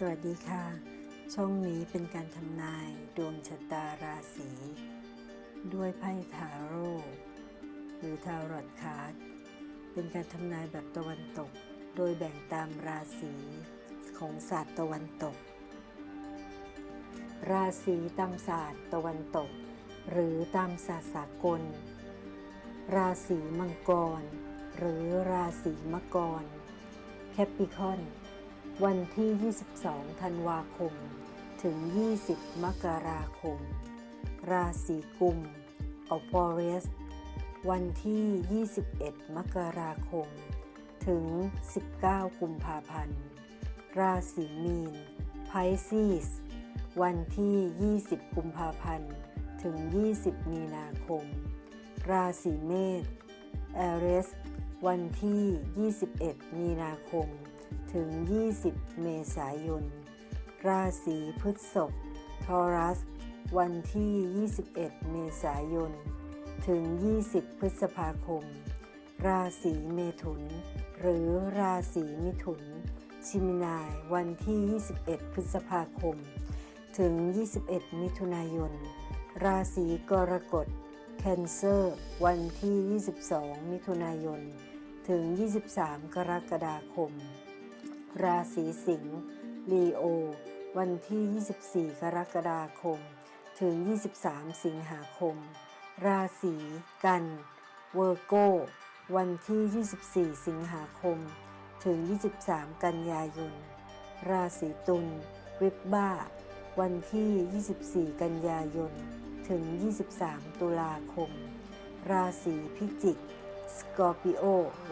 สวัสดีค่ะ ช่องนี้เป็นการทำนายดวงชะตาราศี ด้วยไพ่ทาโร่หรือทารอตคาร์ดเป็นการทำนายแบบตะวันตก โดยแบ่งตามราศีของศาสตร์ตะวันตก ราศีตามศาสตร์ตะวันตก หรือตามศาสตร์สากล ราศีมังกร หรือราศีมกร แคปิคอน วันที่ 22 ธันวาคม ถึง 20 มกราคม ราศีกุมออปอเรสวันที่ 21 มกราคม ถึง 19 กุมภาพันธ์ ราศีมีนไพซีสวันที่ 20 กุมภาพันธ์ ถึง 20 มีนาคม ราศีเมษแอเรสวันที่ 21 มีนาคม ถึง 20 เมษายน ราศีพฤษภทอรัส วันที่ 21 เมษายน ถึง 20 พฤษภาคม ราศีเมถุน หรือราศีมิถุน ชิมินาย วันที่ 21 พฤษภาคม ถึง 21 มิถุนายน ราศีกรกฎ แคนเซอร์ วันที่ 22 มิถุนายน ถึง 23 กรกฎาคม ราศีสิงห์ลีโอ วันที่ 24 กรกฎาคม ถึง 23 สิงหาคม ราศีกัน เวอร์โก วันที่ 24 สิงหาคม ถึง 23 กันยายน ราศีตุลริบบ้า วันที่ 24 กันยายน ถึง 23 ตุลาคม ราศีพิจิก สกอร์ปิโอ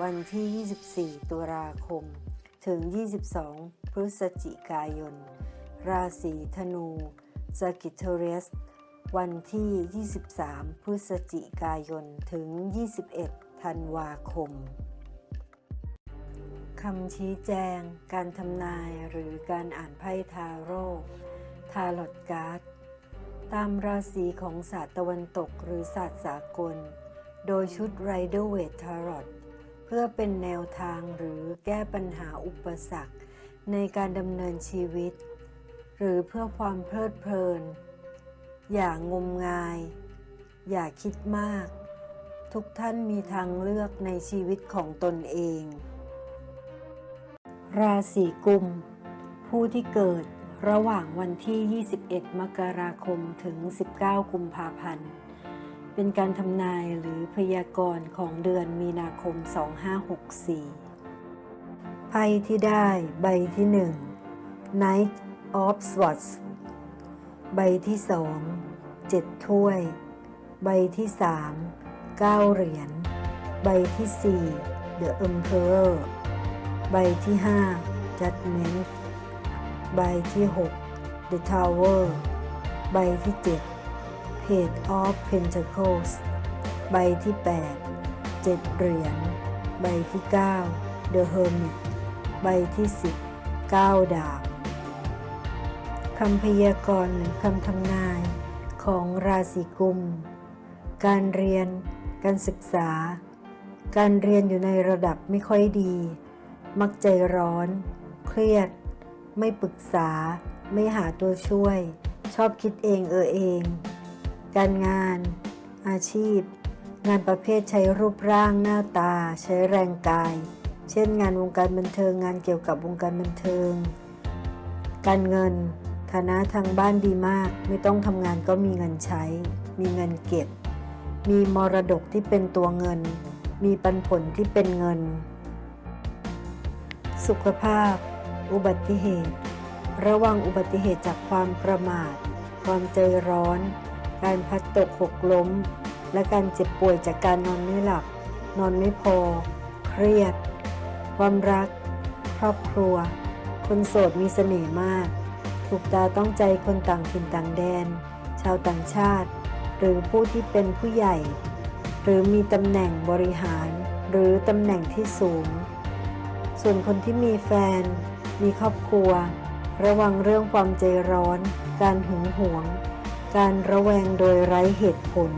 วันที่ 24 ตุลาคม ถึง 22 พฤศจิกายน ราศีธนูสกิทเรสวันที่ 23 พฤศจิกายน ถึง 21 ธันวาคมคำชี้แจง การทำนายหรือการอ่านไพ่ทาโร่ทาลอตการ์ด ตามราศีของศาสตร์ตะวันตกหรือศาสตร์สากล โดยชุดไรเดอร์เวททารอต เพื่อเป็นแนวทางหรือแก้ปัญหาอุปสรรค ในการดำเนินชีวิต หรือเพื่อความเพลิดเพลิน อย่างงมงาย อย่าคิดมาก ทุกท่านมีทางเลือกในชีวิตของตนเอง ราศีกุม ผู้ที่เกิดระหว่างวันที่ 21 มกราคมถึง 19 กุมภาพันธ์ เป็นการทำนายหรือพยากรณ์ของเดือนมีนาคม 2564 ไพ่ที่ได้ใบที่ 1 Knight of Swords ใบที่ 2 7 ถ้วย ใบที่ 3 9 เหรียญ ใบที่ 4 The Emperor ใบที่ 5 Judgment ใบที่ 6 The Tower ใบที่ 7 Page of Pentacles ใบที่ 8 7 เหรียญ ใบที่ 9 The Hermit ใบที่ 10 9 ดาบคำพยากรณ์หรือคำทำนายของราศีกุม การเรียน การศึกษา การเรียนอยู่ในระดับไม่ค่อยดี มักใจร้อน เครียด ไม่ปรึกษา ไม่หาตัวช่วย ชอบคิดเองเออเอง การงาน อาชีพ งานประเภทใช้รูปร่างหน้าตา ใช้แรงกาย เช่น งานวงการบันเทิงงานเกี่ยวกับวงการบันเทิง การเงิน ฐานะทางบ้านดีมาก ไม่ต้องทำงานก็มีเงินใช้ มีเงินเก็บ มีมรดกที่เป็นตัวเงิน มีปันผลที่เป็นเงิน สุขภาพ อุบัติเหตุ ระวังอุบัติเหตุจากความประมาท ความใจร้อน การพัดตกหกล้ม และการเจ็บป่วยจากการนอนไม่หลับ นอนไม่พอ เครียด ความรัก ครอบครัว คนโสดมีเสน่ห์มาก ถูกตาต้องใจคนต่างถิ่นต่างแดน ชาวต่างชาติ หรือผู้ที่เป็นผู้ใหญ่ หรือมีตำแหน่งบริหาร หรือตำแหน่งที่สูง ส่วนคนที่มีแฟน มีครอบครัว ระวังเรื่องความใจร้อน การหึงหวง การระแวงโดยไร้เหตุผล